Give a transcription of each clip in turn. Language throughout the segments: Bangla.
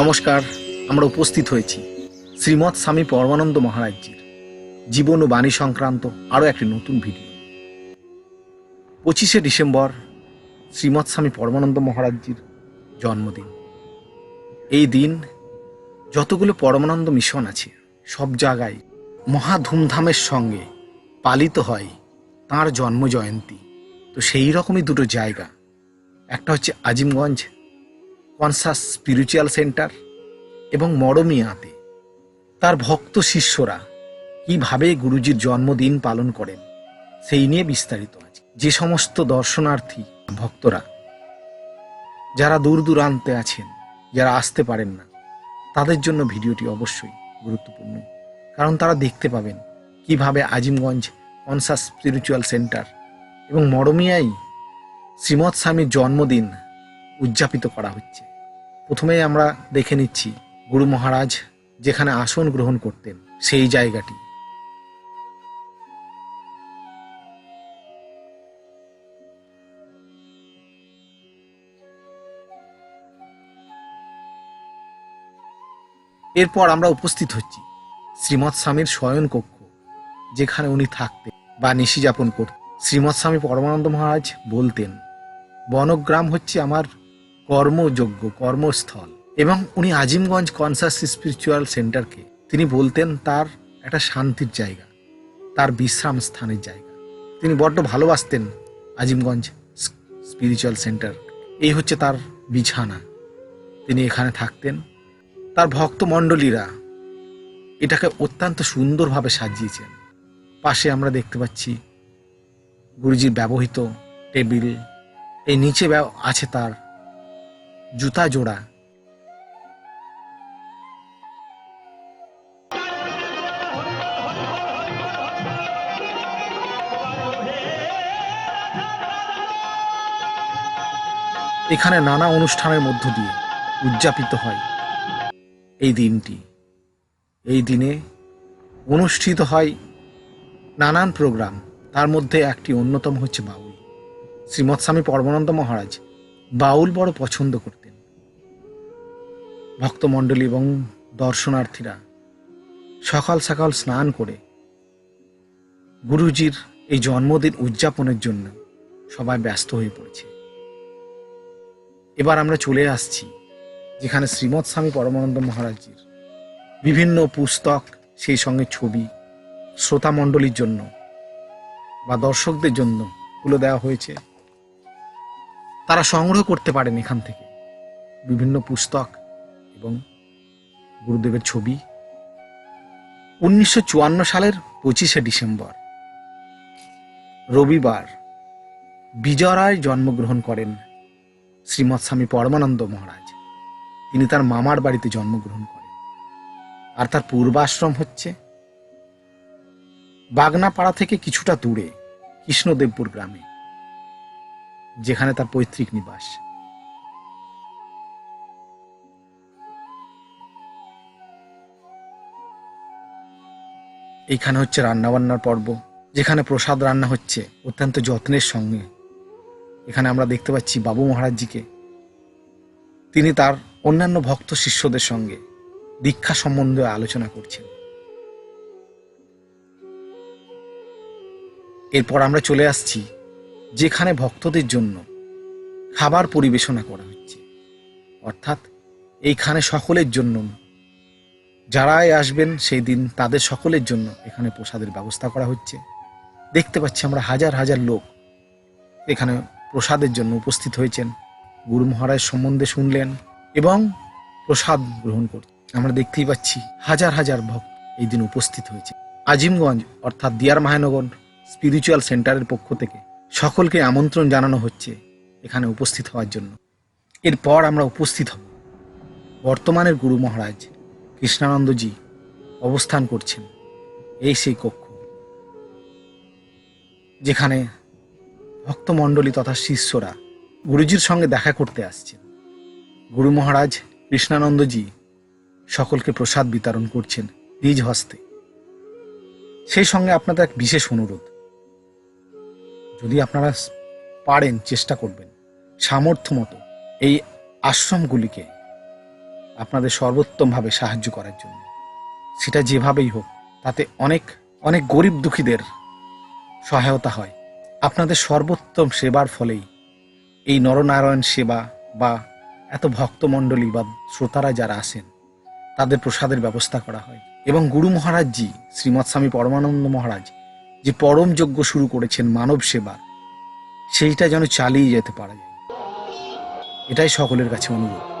নমস্কার, আমরা উপস্থিত হয়েছি শ্রীমৎ স্বামী পরমানন্দ মহারাজ্যের জীবন ও বাণী সংক্রান্ত আরও একটি নতুন ভিডিও। পঁচিশে ডিসেম্বর শ্রীমৎ স্বামী পরমানন্দ মহারাজ্যের জন্মদিন। এই দিন যতগুলো পরমানন্দ মিশন আছে, সব জায়গায় মহা ধুমধামের সঙ্গে পালিত হয় তাঁর জন্ম জয়ন্তী তো সেই রকমই দুটো জায়গা। একটা হচ্ছে আজিমগঞ্জ কনসাস স্পিরিচুয়াল সেন্টার এবং মরমিয়াতে তার ভক্ত শিষ্যরা কীভাবে গুরুজির জন্মদিন পালন করেন, সেই নিয়ে বিস্তারিত আছে। যে সমস্ত দর্শনার্থী, ভক্তরা যারা দূর দূরান্তে আছেন, যারা আসতে পারেন না, তাদের জন্য ভিডিওটি অবশ্যই গুরুত্বপূর্ণ, কারণ তারা দেখতে পাবেন কীভাবে আজিমগঞ্জ কনসাস স্পিরিচুয়াল সেন্টার এবং মরমিয়াই শ্রীমৎ স্বামীর জন্মদিন উদযাপিত করা হচ্ছে। প্রথমেই আমরা দেখে নিচ্ছি গুরু মহারাজ যেখানে আসন গ্রহণ করতেন, সেই জায়গাটি। এরপর আমরা উপস্থিত হচ্ছি শ্রীমৎ স্বামীর শয়ন কক্ষ, যেখানে উনি থাকতেন বা নিশি যাপন করতেন। শ্রীমৎ স্বামী পরমানন্দ মহারাজ বলতেন, বনগ্রাম হচ্ছে আমার কর্মযোগ্য কর্মস্থল। এবং উনি আজিমগঞ্জ কনসাস স্পিরিচুয়াল সেন্টারকে তিনি বলতেন তার একটা শান্তির জায়গা, তার বিশ্রাম স্থানের জায়গা। তিনি বড্ড ভালোবাসতেন আজিমগঞ্জ স্পিরিচুয়াল সেন্টার। এই হচ্ছে তার বিছানা। তিনি এখানে থাকতেন। তার ভক্তমণ্ডলীরা এটাকে অত্যন্ত সুন্দরভাবে সাজিয়েছেন। পাশে আমরা দেখতে পাচ্ছি গুরুজির ব্যবহৃত টেবিল। এই নিচে আছে তার জুতা জোড়া। এখানে নানা অনুষ্ঠানের মধ্য দিয়ে উদযাপিত হয় এই দিনটি। এই দিনে অনুষ্ঠিত হয় নানান প্রোগ্রাম। তার মধ্যে একটি অন্যতম হচ্ছে বাউল। শ্রীমৎ স্বামী পরমানন্দ মহারাজ বাউল বড় পছন্দ করতেন। ভক্তমণ্ডলী এবং দর্শনার্থীরা সকাল সকাল স্নান করে গুরুজির এই জন্মদিন উদযাপনের জন্য সবাই ব্যস্ত হয়ে পড়েছে। এবার আমরা চলে আসছি, যেখানে শ্রীমৎ স্বামী পরমানন্দ মহারাজজির বিভিন্ন পুস্তক, সেই সঙ্গে ছবি শ্রোতামণ্ডলীর জন্য বা দর্শকদের জন্য তুলে দেওয়া হয়েছে। তারা সংগ্রহ করতে পারেন এখান থেকে বিভিন্ন পুস্তক। এবং গুরুদেবের ছবি উনিশশো চুয়ান্ন সালের পঁচিশে ডিসেম্বর। রবিবার বিজয় জন্মগ্রহণ করেন শ্রীমৎ স্বামী পরমানন্দ মহারাজ। তিনি তার মামার বাড়িতে জন্মগ্রহণ করেন। আর তার পূর্বাশ্রম হচ্ছে বাগনাপাড়া থেকে কিছুটা দূরে কৃষ্ণদেবপুর গ্রামে, যেখানে তার পৈতৃক নিবাস। এইখানে হচ্ছে রান্নাবান্নার পর্ব, যেখানে প্রসাদ রান্না হচ্ছে অত্যন্ত যত্নের সঙ্গে। এখানে আমরা দেখতে পাচ্ছি বাবু মহারাজজিকে। তিনি তার অন্যান্য ভক্ত শিষ্যদের সঙ্গে দীক্ষা সম্বন্ধে আলোচনা করছেন। এরপর আমরা চলে আসছি, যেখানে ভক্তদের জন্য খাবার পরিবেশনা করা হচ্ছে। অর্থাৎ, এইখানে সকলের জন্য যারাই আসবেন সেই দিন তাদের সকলের জন্য এখানে প্রসাদের ব্যবস্থা করা হচ্ছে। দেখতে পাচ্ছি আমরা হাজার হাজার লোক এখানে প্রসাদের জন্য উপস্থিত হয়েছেন। গুরু মহারাজ সম্বন্ধে শুনলেন এবং প্রসাদ গ্রহণ করতে আমরা দেখতেই পাচ্ছি হাজার হাজার ভক্ত এই দিন উপস্থিত হয়েছে। আজিমগঞ্জ অর্থাৎ দিয়ার মাহানগর স্পিরিচুয়াল সেন্টারের পক্ষ থেকে সকলকে আমন্ত্রণ জানানো হচ্ছে এখানে উপস্থিত হওয়ার জন্য। এরপর আমরা উপস্থিত হব। বর্তমানের গুরু মহারাজ কৃষ্ণানন্দজি অবস্থান করছেন এই সেই কক্ষ, যেখানে ভক্তমণ্ডলী তথা শিষ্যরা গুরুজির সঙ্গে দেখা করতে আসছেন। গুরু মহারাজ কৃষ্ণানন্দজি সকলকে প্রসাদ বিতরণ করছেন নিজ হস্তে। সেই সঙ্গে আপনাদের এক বিশেষ অনুরোধ, যদি আপনারা পারেন, চেষ্টা করবেন। সামর্থ্য মতো এই আশ্রমগুলিকে আপনাদের সর্বোত্তমভাবে সাহায্য করার জন্য। সেটা যেভাবেই হোক, তাতে অনেক অনেক গরিব দুঃখীদের সহায়তা হয়। আপনাদের সর্বোত্তম সেবার ফলেই এই নরনারায়ণ সেবা বা এত ভক্তমণ্ডলী বা শ্রোতারা যারা আসেন তাদের প্রসাদের ব্যবস্থা করা হয়। এবং গুরু মহারাজজি, শ্রীমৎ স্বামী পরমানন্দ মহারাজ যে পরম যজ্ঞ শুরু করেছেন মানব সেবা, সেইটা যেন চালিয়ে যেতে পারা যায়। এটাই সকলের কাছে অনুরোধ।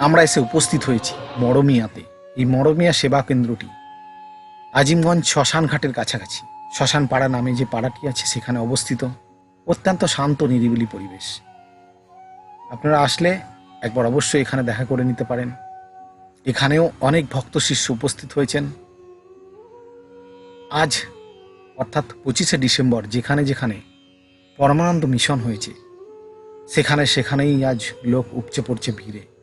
আমরা এসে উপস্থিত হয়েছি মরমিয়াতে। এই মরমিয়া সেবা কেন্দ্রটি আজিমগঞ্জ শ্মশান ঘাটের কাছাকাছি। শ্মশান পাড়া নামে যে পাড়াটি আছে সেখানে অবস্থিত। অত্যন্ত শান্ত, নিরিবিলি পরিবেশ। আপনারা আসলে একবার অবশ্যই এখানে দেখা করে নিতে পারেন। এখানেও অনেক ভক্ত শিষ্য উপস্থিত হয়েছেন। আজ, অর্থাৎ পঁচিশে ডিসেম্বর, যেখানে যেখানে পরমানন্দ মিশন হয়েছে, সেখানে সেখানেই আজ লোক উপচে পড়ছে ভিড়ে।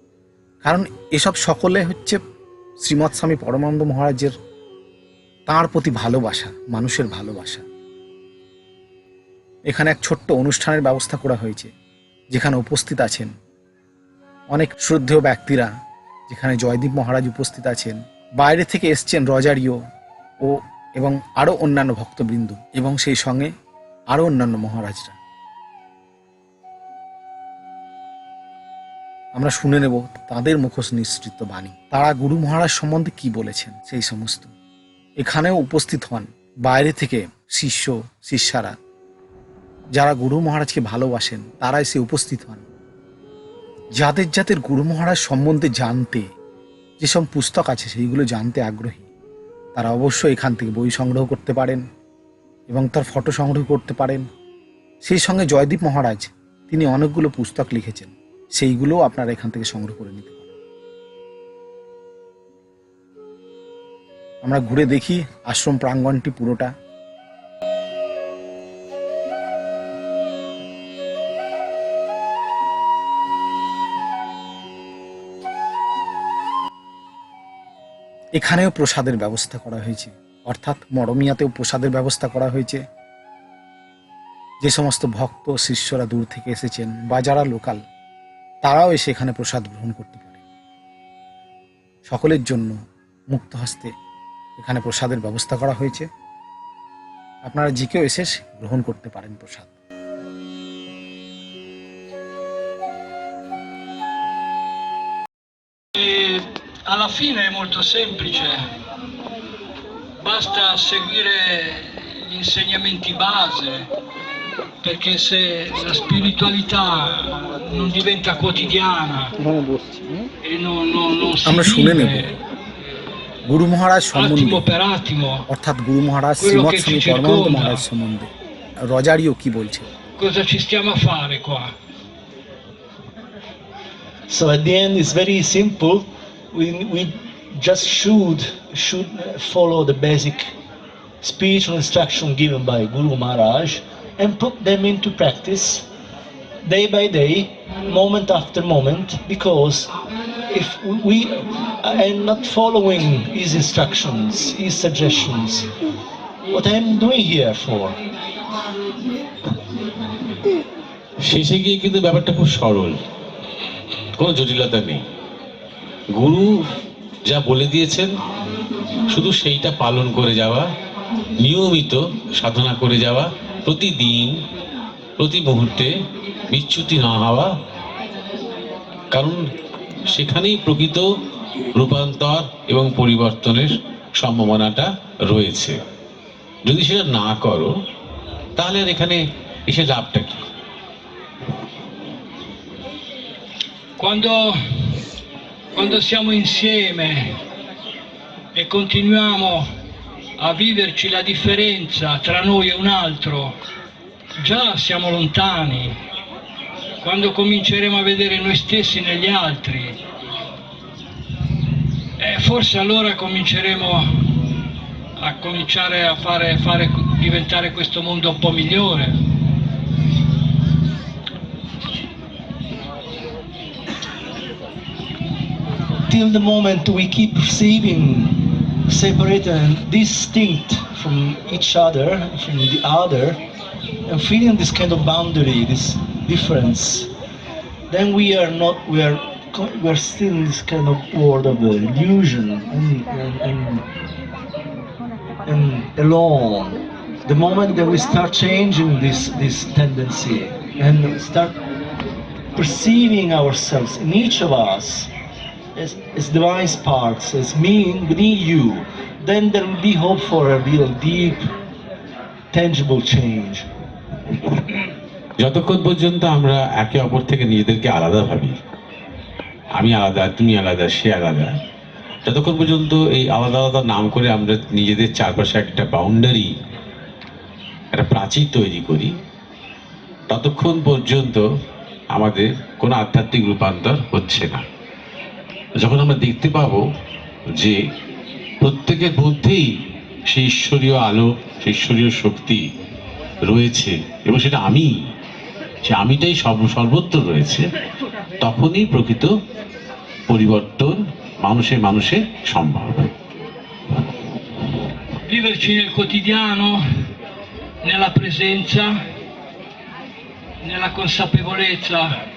কারণ এসব সকলে হচ্ছে শ্রীমৎ স্বামী পরমানন্দ মহারাজের তাঁর প্রতি ভালোবাসা, মানুষের ভালোবাসা। এখানে এক ছোট্ট অনুষ্ঠানের ব্যবস্থা করা হয়েছে, যেখানে উপস্থিত আছেন অনেক শ্রদ্ধেয় ব্যক্তিরা, যেখানে জয়দীপ মহারাজ উপস্থিত আছেন, বাইরে থেকে এসছেন রজারিও ও এবং আরও অন্যান্য ভক্তবৃন্দ এবং সেই সঙ্গে আরও অন্যান্য মহারাজরা। আমরা শুনে নেব তাদের মুখোশ নিঃসৃত বাণী। তারা গুরু মহারাজ সম্বন্ধে কি বলেছেন? সেই সমস্ত। এখানেও উপস্থিত হন বাইরে থেকে শিষ্য, শিষ্যারা। যারা গুরু মহারাজকে ভালোবাসেন তারা এসে উপস্থিত হন। যাদের যাদের গুরু মহারাজ সম্বন্ধে জানতে যেসব পুস্তক আছে, সেইগুলো জানতে আগ্রহী। তারা অবশ্যই এখান থেকে বই সংগ্রহ করতে পারেন এবং তার ফটো সংগ্রহ করতে পারেন। সেই সঙ্গে জয়দীপ মহারাজ, তিনি অনেকগুলো পুস্তক লিখেছেন। সেইগুলোও আপনারা এখান থেকে সংগ্রহ করে নিতে পারেন। আমরা ঘুরে দেখি আশ্রম প্রাঙ্গণটি পুরোটা। এখানেও প্রসাদের ব্যবস্থা করা হয়েছে। অর্থাৎ মরমিয়াতেও প্রসাদের ব্যবস্থা করা হয়েছে। যে সমস্ত ভক্ত, শিষ্যরা দূর থেকে এসেছেন বা যারা লোকাল তারাও এসে এখানে প্রসাদ গ্রহণ করতে পারে। সকলের জন্য মুক্ত হস্তে এখানে প্রসাদের ব্যবস্থা করা হয়েছে। আপনারা যে কেউ এসে গ্রহণ করতে পারেন প্রসাদ। alla fine è molto semplice, basta seguire gli insegnamenti base, perché se la spiritualità non diventa quotidiana e non, non, non si আমরা শুনে নেব vive গুরু মহারাজ সম্বন্ধে অর্থাৎ গুরু মহারাজ শ্রীমৎ স্বামী পরমানন্দ মহারাজ সম্বন্ধে রজারিও কি বলছে cosa ci stiamo a fare qua? So at the end, it's very simple. We, we just should should follow the basic spiritual instruction given by Guru Maharaj and put them into practice day by day, moment after moment. Because if we are not following his instructions, his suggestions, what I'm doing here for? শেষে গিয়ে কিন্তু ব্যাপারটা খুব সরল কোনো জটিলতা নেই গুরু যা বলে দিয়েছেন শুধু সেইটা পালন করে যাওয়া নিয়মিত সাধনা করে যাওয়া প্রতিদিন প্রতি মুহূর্তে বিচ্যুতি না হওয়া কারণ সেখানেই প্রকৃত রূপান্তর এবং পরিবর্তনের সম্ভাবনাটা রয়েছে। যদি সেটা না করো তাহলে আর এখানে এসে লাভটা কি? Quando, quando siamo insieme e continuiamo a viverci la differenza tra noi e un altro, già siamo lontani. Quando cominceremo a vedere noi stessi negli altri, eh, forse allora cominceremo a cominciare a fare, fare diventare questo mondo un po' migliore. till the moment we keep perceiving separated and distinct from each other, from the other, and feeling this kind of boundary, this difference, then we are not we are we're still in this kind of world of illusion and, and, and, and alone. The moment that we start changing this, this tendency and start perceiving ourselves in each of us as, as divine sparks, as me within you, then there will be hope for a real deep, tangible change. যতক্ষণ পর্যন্ত আমরা একে অপর থেকে নিজেদেরকে আলাদা ভাবি আমি আলাদা তুমি আলাদা সে আলাদা যতক্ষণ পর্যন্ত এই আলাদা আলাদা নাম করে আমরা নিজেদের চারপাশে একটা বাউন্ডারি একটা প্রাচীর তৈরি করি ততক্ষণ পর্যন্ত আমাদের কোনো আধ্যাত্মিক রূপান্তর হচ্ছে না। যখন আমরা দেখতে পাবো যে প্রত্যেকের মধ্যেই সেই ঈশ্বরীয় আলো সেই ঈশ্বরীয় শক্তি রয়েছে এবং সেটা আমি সে আমিটাই সর্ব সর্বত্র রয়েছে তখনই প্রকৃত পরিবর্তন মানুষে মানুষে সম্ভব Viverci nel quotidiano, nella presenza, nella consapevolezza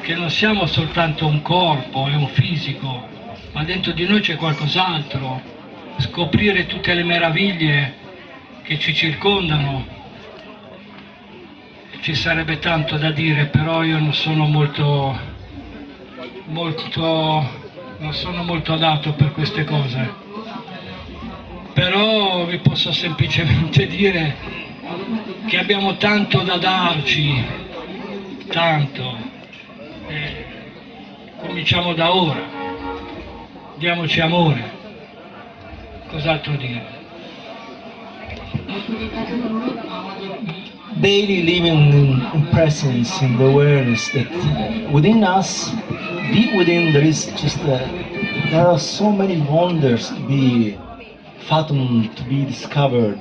che non siamo soltanto un corpo e un fisico, ma dentro di noi c'è qualcos'altro. Scoprire tutte le meraviglie che ci circondano. Ci sarebbe tanto da dire, però io non sono molto, molto, non sono molto adatto per queste cose però vi posso semplicemente dire che abbiamo tanto da darci, tanto. E cominciamo da ora, diamoci amore, cos'altro dire? daily living in, presence in the awareness that within us deep within there is just uh, there are so many wonders to be fathomed to be discovered.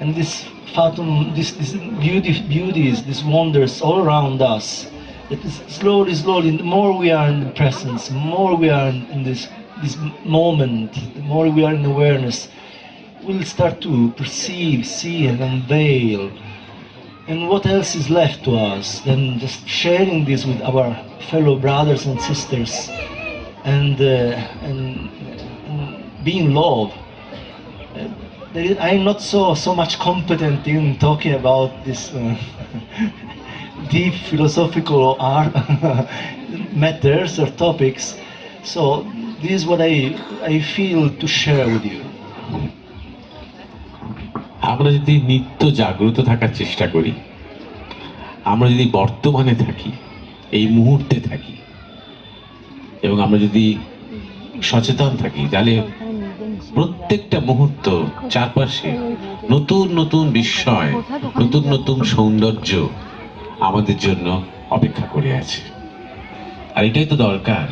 And this fathom this, this beauty beauties these wonders all around us slowly slowly the more we are in the presence the more we are in, this this moment the more we are in awareness we'll start to perceive see and unveil and what else is left to us than just sharing this with our fellow brothers and sisters and, uh, and, and being love? Uh, I'm not so, so much competent in talking about this uh, deep philosophical art matters or topics. So this is what I, I feel to share with you. আমরা যদি নিত্য জাগ্রত থাকার চেষ্টা করি আমরা যদি বর্তমানে থাকি এই মুহূর্তে থাকি এবং আমরা যদি সচেতন থাকি তাহলে প্রত্যেকটা মুহূর্ত চারপাশে নতুন নতুন বিস্ময় নতুন নতুন সৌন্দর্য আমাদের জন্য অপেক্ষা করে আছে। আর এটাই তো দরকার।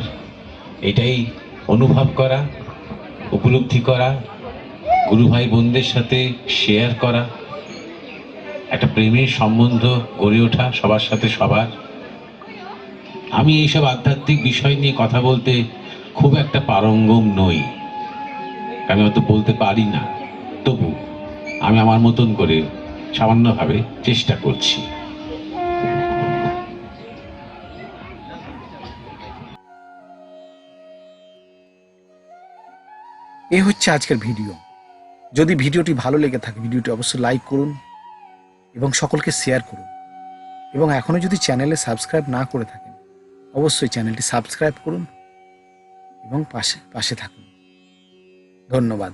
এটাই অনুভব করা, উপলব্ধি করা, গুরু ভাই বোনদের সাথে শেয়ার করা, একটা প্রেমের সম্বন্ধ গড়ে ওঠা সবার সাথে সবার। আমি এইসব আধ্যাত্মিক বিষয় নিয়ে কথা বলতে খুব একটা পারঙ্গম নই। আমি হয়তো বলতে পারি না। তবু আমি আমার মতন করে সামান্যভাবে চেষ্টা করছি। এ হচ্ছে আজকের ভিডিও। যদি ভিডিওটি ভালো লেগে থাকে, ভিডিওটি অবশ্যই লাইক করুন এবং সকলকে শেয়ার করুন। এবং এখনও যদি চ্যানেলে সাবস্ক্রাইব না করে থাকেন, অবশ্যই চ্যানেলটি সাবস্ক্রাইব করুন এবং পাশে পাশে থাকুন। ধন্যবাদ।